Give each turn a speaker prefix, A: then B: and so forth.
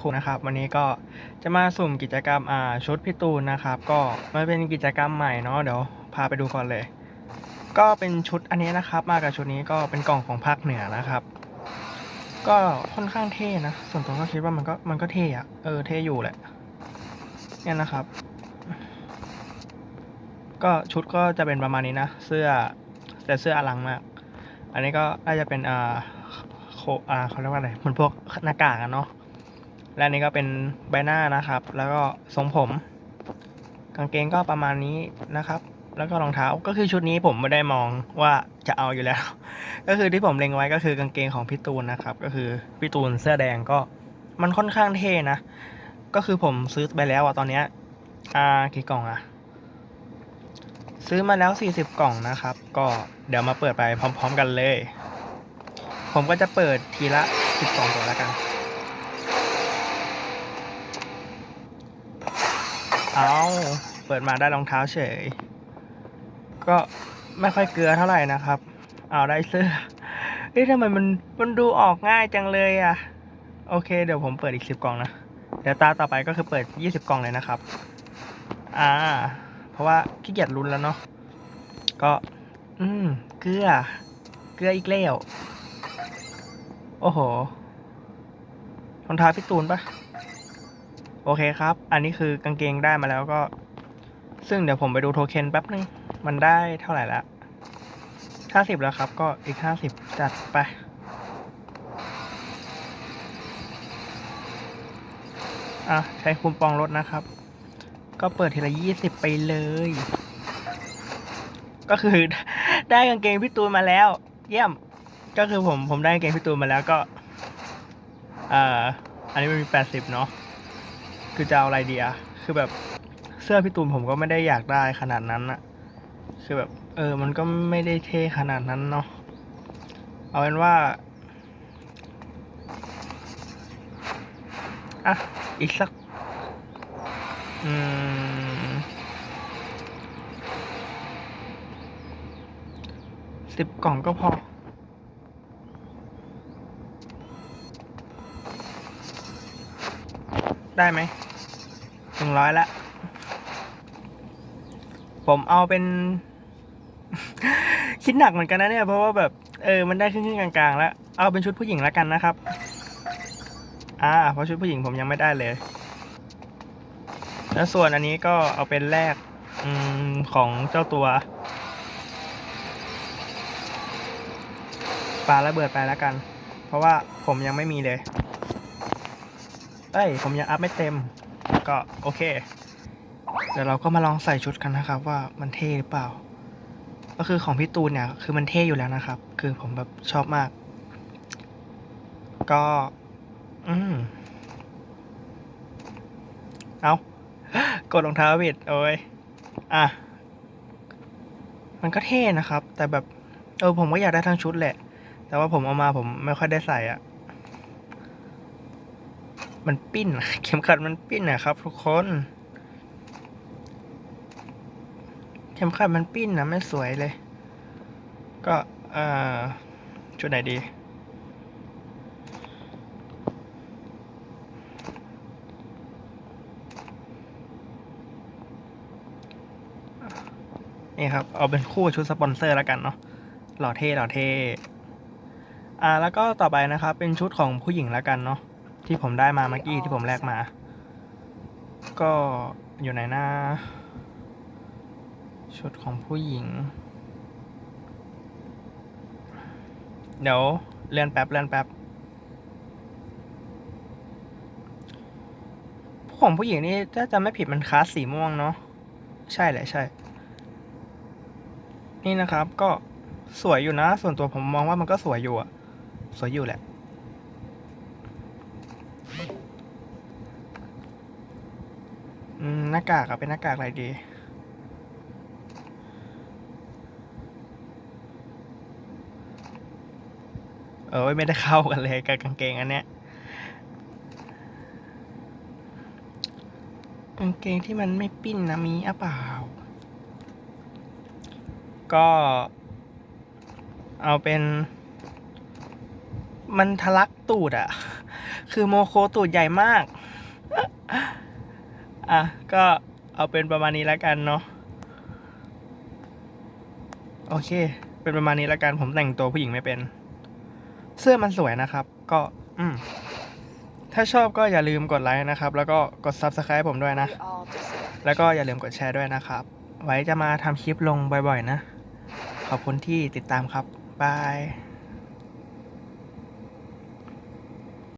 A: ครูนะครับ วันนี้ก็จะมาสุ่มกิจกรรมอ่าชุดพี่ตูนนะครับ ก็มันเป็นกิจกรรมใหม่เนาะเดี๋ยวพาไปดูก่อนเลย ก็เป็นชุดอันนี้นะครับ มากับชุดนี้ก็เป็นกล่องของภาคเหนือนะครับ ก็ค่อนข้างเท่นะส่วนตัวก็คิดว่ามันก็มันก็เท่อะเออเท่อยู่แหละเนี่ยนะครับ ก็ชุดก็จะเป็นประมาณนี้นะเสื้อแต่เสื้ออลังมาก อันนี้ก็น่าจะเป็นอ่าโคอ่าเขาเรียกว่าอะไรเหมือนพวกหน้ากากอะเนาะ และนนี้ก็เป็นใบหน้านะครับ แล้วก็ทรงผม กางเกงก็ประมาณนี้นะครับ แล้วก็รองเท้าก็คือชุดนี้ผมไม่ได้มองว่าจะเอาอยู่แล้ว ก็คือที่ผมเล็งไว้ก็คือกางเกงของพี่ตูนนะครับ ก็คือพี่ตูนเสื้อแดงก็มันค่อนข้างเท่นะ ก็คือผมซื้อไปแล้วอะตอนเนี้ยอ่ากี่กล่องอะซื้อมาแล้ว 40 กล่องนะครับ ก็เดี๋ยวมาเปิดไปพร้อม ๆ กันเลย ผมก็จะเปิดทีละ 10 กล่องก่อนล้วกัน เอาเปิดมาได้รองเท้าเฉย ก็ไม่ค่อยเกลือเท่าไหร่นะครับ เอาได้เสื้อเฮ้ยทำไมมันมันดูออกง่ายจังเลยอะโอเค เดี๋ยวผมเปิดอีกสิบกล่องนะ เดี๋ยวตาต่อไปก็คือเปิดยี่สิบกล่องเลยนะครับ อ่า เพราะว่าขี้เกียจลุ้นแล้วเนาะ ก็ อืม เกลือ เกลืออีกแล้ว โอ้โหรองเท้าพี่ตูนปะ โอเคครับ อันนี้คือกางเกงได้มาแล้วก็ ซึ่งเดี๋ยวผมไปดูโทเค็นแป๊บนึง มันได้เท่าไหร่ละห้าสิบแล้วครับ ก็อีกห้าสิบจัดไป อะ ใช้คูปองลดนะครับ ก็เปิดทีละยี่สิบไปเลย ก็คือได้กางเกงพี่ตูนมาแล้ว เยี่ยม ก็คือผมผมได้กางเกงพี่ตูนมาแล้วก็ เอ่อ อันนี้มันมีแปดสิบเนาะ คือจะเอาอะไรดีอะคือแบบเสื้อพี่ตูนผมก็ไม่ได้อยากได้ขนาดนั้นอะคือแบบ เออ มันก็ไม่ได้เท่ขนาดนั้นเนาะ เอาเป็นว่าอะอีกสัก อืมสิบกล่องก็พอได้ไหม หนึ่งร้อยละ ผมเอาเป็น คิดหนักเหมือนกันนะเนี่ย เพราะว่าแบบ เออ มันได้ครึ่งๆกลางๆ แล้ว เอาเป็นชุดผู้หญิงแล้วกันนะครับ อ่า เพราะชุดผู้หญิงผมยังไม่ได้เลย แล้วส่วนอันนี้ก็เอาเป็นแรกอของเจ้าตัวปลาระเบิดไปแล้วกัน เพราะว่าผมยังไม่มีเลย เอ้ย ผมยังอัพไม่เต็ม ก็โอเค เดี๋ยวเราก็มาลองใส่ชุดกันนะครับ ว่ามันเท่หรือเปล่า ก็คือของพี่ตูนเนี่ย คือมันเท่อยู่แล้วนะครับ คือผมแบบชอบมาก ก็ อืมเอากดรองเท้าผิดโอ้ยอะ มันก็เท่นะครับ แต่แบบ เออผมก็อยากได้ทั้งชุดแหละ แต่ว่าผมเอามาผมไม่ค่อยได้ใส่อะ มันปิ้น เข็มขัดมันปิ้นนะครับ ทุกคน เข็มขัดมันปิ้นนะไม่สวยเลย ก็เอ่อชุดไหนดีนี่ครับ เอาเป็นคู่ชุดสปอนเซอร์แล้วกันเนาะ หล่อเท่หล่อเท่ อ่า แล้วก็ต่อไปนะครับ เป็นชุดของผู้หญิงแล้วกันเนาะ ที่ผมได้มาเมื่อกี้ที่ผมแลกมา ก็อยู่ไหนนะชุดของผู้หญิง เดี๋ยวเลื่อนแป๊บเลื่อนแป๊บของผู้หญิงนี่ถ้าจำไม่ผิดมันคลาสสีม่วงเนาะใช่แหละใช่ นี่นะครับก็สวยอยู่นะ ส่วนตัวผมมองว่ามันก็สวยอยู่อะสวยอยู่แหละ อืม หน้ากากอะเป็นหน้ากากอะไรดี เออไม่ได้เข้ากันเลยกับกางเกงอันเนี้ยกางเกงที่มันไม่ปิ้นนะมีอะเปล่า ก็เอาเป็น มันทะลักตูดอะคือคือโมโคตูดใหญ่มาก อะ ก็เอาเป็นประมาณนี้แล้วกันเนาะโอเค เป็นประมาณนี้แล้วกันผมแต่งตัวผู้หญิงไม่เป็น เสื้อมันสวยนะครับ ก็ อืม ถ้าชอบก็อย่าลืมกดไลค์นะครับ แล้วก็กด Subscribe ผมด้วยนะ แล้วก็อย่าลืมกดแชร์ด้วยนะครับ ไว้จะมาทำคลิปลงบ่อยๆนะ ขอบคุณที่ติดตามครับ บาย